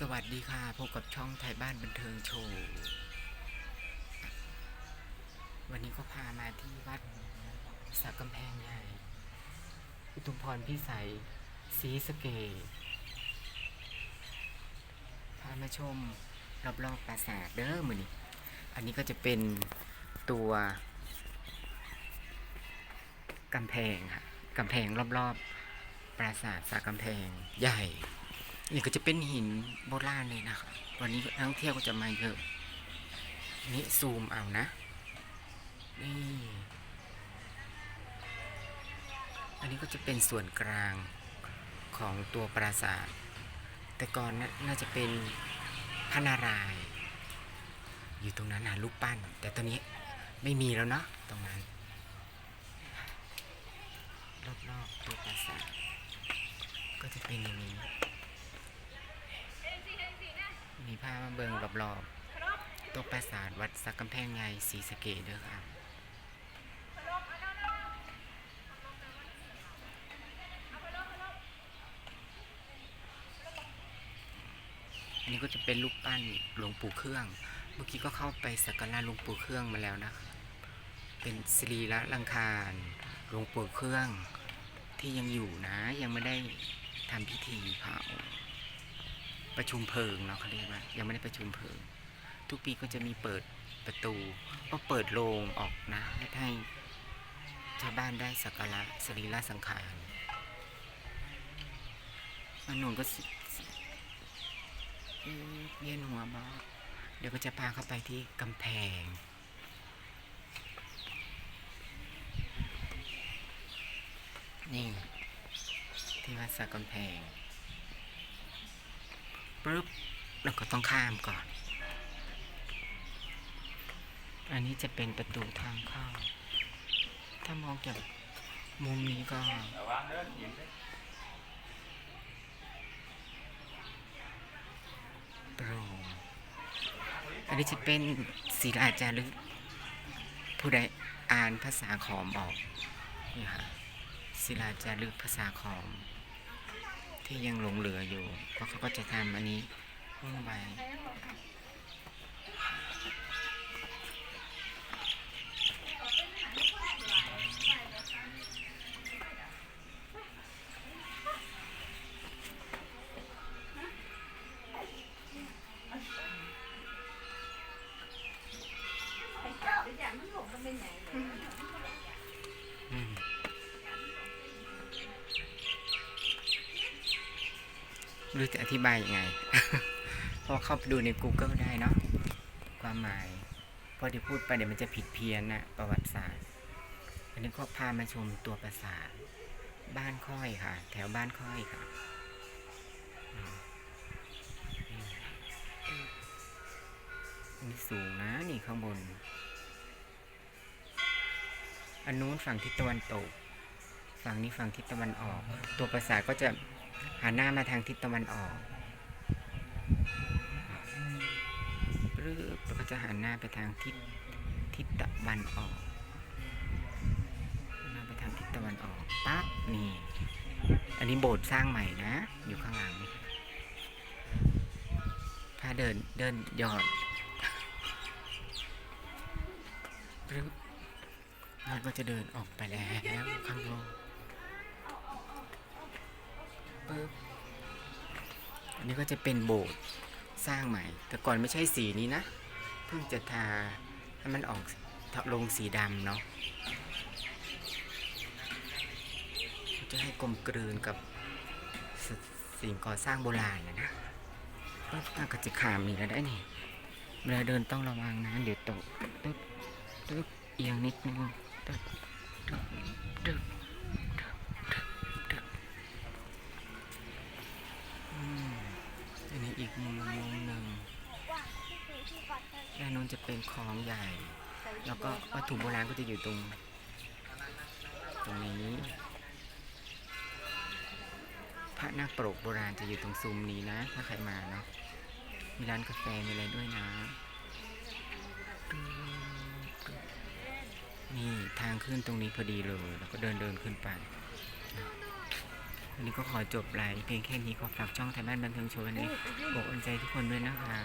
สวัสดีค่ะ พบกับช่องไทยบ้านบันเทิงโชว์ วันนี้ก็พามาที่วัดสักกำแพงใหญ่อุทุมพรพิสัยศรีสะเกดพามาชมรอบๆปราสาทเด้อมือนี้อันนี้ก็จะเป็นตัวกำแพงค่ะกำแพงรอบๆ ปราสาทสักกำแพงใหญ่ นี่ก็จะเป็นหินโบราณเลยนะครับวันนี้นักท่องเที่ยวก็จะมาเยอะนี่ซูมเอานะนี่อันนี้ก็จะเป็นส่วนกลางของตัวปราสาท แต่ก่อนนะน่าจะเป็นพระนารายณ์อยู่ตรงนั้นนะรูปปั้น แต่ตอนนี้ไม่มีแล้วเนาะตรงนั้นรอบๆตัวปราสาทก็จะเป็นอย่างนี้ มีผ้ามาเบิงรอบๆตัวปราสาทวัดสักกำแพงใหญ่ศรีสะเกดเด้อครับอันนี้ก็จะเป็นรูปปั้นหลวงปู่เครื่อง เมื่อกี้ก็เข้าไปสักการะหลวงปู่เครื่องมาแล้วนะ เป็นสรีระลังคารหลวงปู่เครื่องที่ยังอยู่นะ ยังไม่ได้ทำพิธีเผา ประชุมเพลิงเนาะเขาเรียกว่ายังไม่ได้ประชุมเพลิง ทุกปีก็จะมีเปิดประตูก็เปิดโลงออกนะให้ชาวบ้านได้สักการะสรีระสังขารมันนุ่นก็เวียนหัวบอเดี๋ยวก็จะพาเข้าไปที่กำแพงนี่ที่วัดสักกำแพง ปุ๊บเราก็ต้องข้ามก่อน อันนี้จะเป็นประตูทางเข้า ถ้ามองจากมุมนี้ก็โปร่งอันนี้จะเป็นศิลาจารึกผู้ใดอ่านภาษาขอมออกนี่ค่ะศิลาจารึกภาษาขอม ที่ยังหลงเหลืออยู่ เพราะเขาก็จะทำอันนี้ลงไปอื รือจะอธิบายยังไงเพราะเข้าไปดูใน Google ได้เนาะความหมายพอที่พูดไปเดี๋ยวมันจะผิดเพี้ยนนะประวัติศาสตร์ อันนี้ก็พามาชมตัวปราสาทบ้านค่อยค่ะ แถวบ้านค่อยค่ะอืมนี่สูงนะนี่ข้างบน อันนู้นฝั่งทิศตะวันตก ฝั่งนี้ฝั่งทิศตะวันออก ตัวปราสาทก็จะ หันหน้ามาทางทิศตะวันออกปรึบแล้วก็จะหันหน้าไปทางทิศทิศตะวันออกหน้าไปทางทิศตะวันออกปั๊บนี่ อันนี้โบสถ์สร้างใหม่นะ อยู่ข้างหลังนี่พาเดินเดินหยอดปรึบเราก็จะเดินออกไปแล้วข้างนอก ปึ๊บอันนี้ก็จะเป็นโบสถ์สร้างใหม่ แต่ก่อนไม่ใช่สีนี้นะ เพิ่งจะทาให้มันออกลงสีดำเนาะจะให้กลมกลืนกับสสิ่งก่อสร้างโบราณนะนะปึ๊บน่ากจะขามนี่แล้วได้นี่เวลาเดินต้องระวังนะเดี๋ยวตกตึ๊บตึ๊บเอียงนิดนึงตึ๊บตึ๊บตึ๊บ นจะเป็นคลองใหญ่ แล้วก็วัตถุโบราณก็จะอยู่ตรง ตรงนี้ พระนักปรกโบราณจะอยู่ตรงซุ้มนี้นะ ถ้าใครมาเนาะ มีร้านกาแฟมีอะไรด้วยนะ นี่ทางขึ้นตรงนี้พอดีเลย แล้วก็เดินเดินขึ้นไปวันนี้ก็ขอจบไลฟ์เพียงแค่นี้ขอฝากช่องไทยบ้านบันเทิงโชว์วันนี้บอกอุ่นใจทุกคนด้วยนะคะ